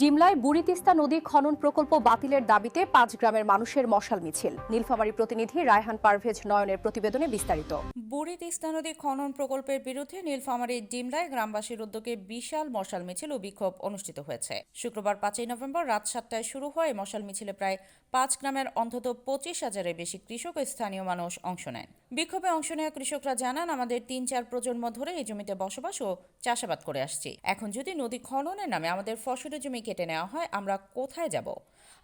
ডিমলায় বুড়ি তিস্তা নদী খনন প্রকল্প বাতিলের দাবিতে পাঁচ গ্রামের মানুষের মশাল মিছিল। নীলফামারী প্রতিনিধি রায়হান পারভেজ নয়নের প্রতিবেদনে বিস্তারিত। বুড়ি তিস্তা নদী খনন প্রকল্পের বিরুদ্ধে নীলফামারীর ডিমলায় গ্রামবাসীর উদ্যোগে বিশাল মশাল মিছিল ও বিক্ষোভ অনুষ্ঠিত হয়েছে। শুক্রবার পাঁচই নভেম্বর রাত সাতটায় শুরু হয় মশাল মিছিলে প্রায় পাঁচ গ্রামের অন্তত পঁচিশ হাজারের বেশি কৃষক ও স্থানীয় মানুষ অংশ নেন। বিক্ষোভে অংশ নেওয়া কৃষকরা জানান, আমাদের তিন চার প্রজন্ম ধরে এই জমিতে বসবাস ও চাষাবাদ করে আসছি। এখন যদি নদী খননের নামে আমাদের ফসলের জমি কেটে নেওয়া হয়, আমরা কোথায় যাব?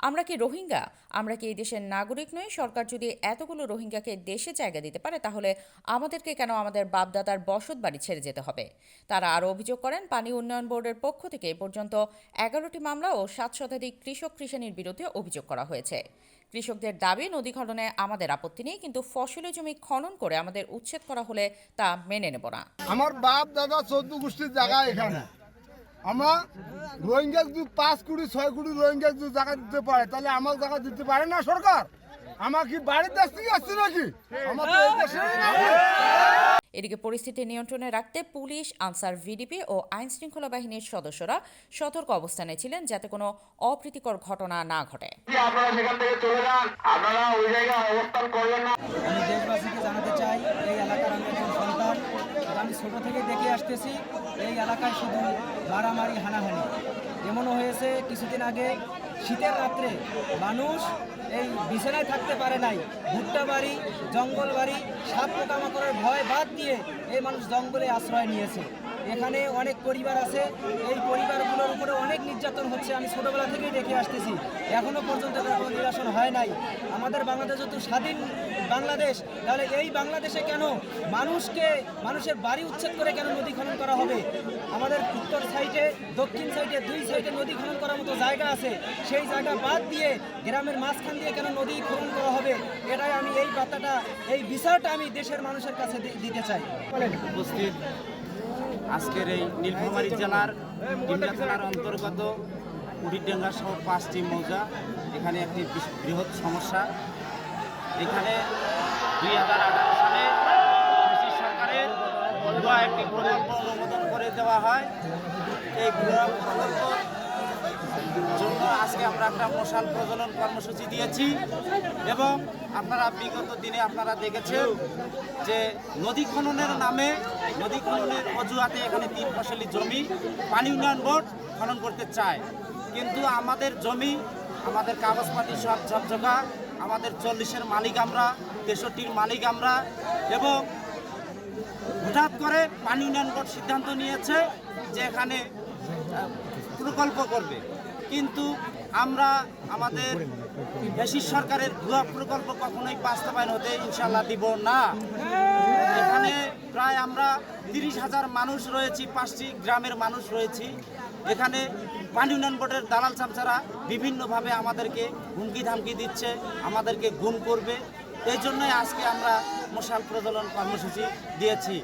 আমরা কি রোহিঙ্গা? আমরা কি এই দেশের নাগরিক নই? সরকার যদি এতগুলো রোহিঙ্গাকে দেশে জায়গা দিতে পারে, তাহলে আমাদেরকে কেন আমাদের বাপদাদার বসত বাড়ি ছেড়ে যেতে হবে? তারা আরও অভিযোগ করেন, পানি উন্নয়ন বোর্ডের পক্ষ থেকে এ পর্যন্ত এগারোটি মামলা ও সাত শতাধিক কৃষক কৃষানির বিরুদ্ধে অভিযোগ করা হয়েছে। কৃষকদের দাবি, নদী খননে আমাদের আপত্তি নেই, কিন্তু ফসলের জমি খনন করে আমাদের উচ্ছেদ করা হলে তা মেনে নেব না। আমার বাপ, দাদা, চোদ্দ গোষ্ঠীর জায়গা এখানে। আমরা রোহিঙ্গা যদি পাঁচ কোটি, ছয় কোটি রোহিঙ্গা যদি জায়গা দিতে পারে, তাহলে আমার জায়গা দিতে পারে না সরকার? আমার কি বাড়ির দেশ থেকে আসছে নাকি? আমার তো এই দেশেরই নাগরিক। এদিকে পরিস্থিতি নিয়ন্ত্রণে রাখতে পুলিশ আনসার ভিডিপি ও আইন শৃঙ্খলা বাহিনীর সদস্যরা সতর্ক অবস্থানে ছিলেন যাতে কোনো অপ্রীতিকর ঘটনা না ঘটে। আপনারা সেখান থেকে চলে যান। আপনারা ওই জায়গায় অবস্থান করবেন না। আমি দেশবাসীকে জানাতে চাই এই এলাকার আমি একজন সন্তান। আমি ছোটো থেকে দেখে আসতেছি এই এলাকায় শুধু মারামারি হানাহানি। এমনও হয়েছে কিছুদিন আগে শীতের রাত্রে মানুষ এই বিছানায় থাকতে পারে নাই। ভুট্টা বাড়ি, জঙ্গল বাড়ি, সাপ পোকামাকড়ের ভয় বাদ দিয়ে এই মানুষ জঙ্গলে আশ্রয় নিয়েছে। এখানে অনেক পরিবার আছে। এই পরিবারগুলোর উপরে অনেক নির্যাতন হচ্ছে, আমি ছোটোবেলা থেকেই দেখে আসতেছি। এখনও পর্যন্ত তার কোনো নিরাসন হয় নাই। আমাদের বাংলাদেশ যেহেতু স্বাধীন বাংলাদেশ, তাহলে এই বাংলাদেশে কেন মানুষকে, মানুষের বাড়ি উচ্ছেদ করে কেন নদী খনন করা হবে? আমাদের উত্তর সাইডে, দক্ষিণ সাইডে, দুই সাইডে নদী খনন করার মতো জায়গা আছে। সেই জায়গা বাদ দিয়ে গ্রামের মাঝখান দিয়ে কেন নদী খনন করা হবে? এটাই আমি এই বার্তাটা, এই বিচারটা আমি দেশের মানুষের কাছে দিতে চাই। উপস্থিত আজকের এই নীলফামারী জেলার ডিমলা থানার অন্তর্গত উড়িডাঙ্গা সহ পাঁচটি মৌজা, এখানে একটি বৃহৎ সমস্যা। এখানে দুই হাজার আঠারো সালে কৃষি সরকারের একটি প্রকল্প অনুমোদন করে দেওয়া হয়। এই প্রকল্প জন্য আজকে আমরা একটা মশাল প্রজনন কর্মসূচি দিয়েছি এবং আপনারা বিগত দিনে আপনারা দেখেছেন যে নদী খননের নামে নদী খননের অজুহাতে এখানে তিন ফসলি জমি পানি উন্নয়ন বোর্ড খনন করতে চায়। কিন্তু আমাদের জমি, আমাদের কাগজপাতি সব ঝকঝকা, আমাদের চল্লিশের মালিক আমরা, তেষট্টির মালিক আমরা এবং হঠাৎ করে পানি উন্নয়ন বোর্ড সিদ্ধান্ত নিয়েছে যে এখানে প্রকল্প করবে। কিন্তু আমরা আমাদের দেশি সরকারের ভুয়া প্রকল্প কখনোই বাস্তবায়ন হতে ইনশাল্লাহ দিব না। এখানে প্রায় আমরা তিরিশ হাজার মানুষ রয়েছি, পাঁচটি গ্রামের মানুষ রয়েছি। এখানে পানি উন্নয়ন বোর্ডের দালাল চামচারা বিভিন্নভাবে আমাদেরকে হুমকি ধামকি দিচ্ছে, আমাদেরকে গুম করবে। এই জন্যই আজকে আমরা মশাল প্রজ্বলন কর্মসূচি দিয়েছি।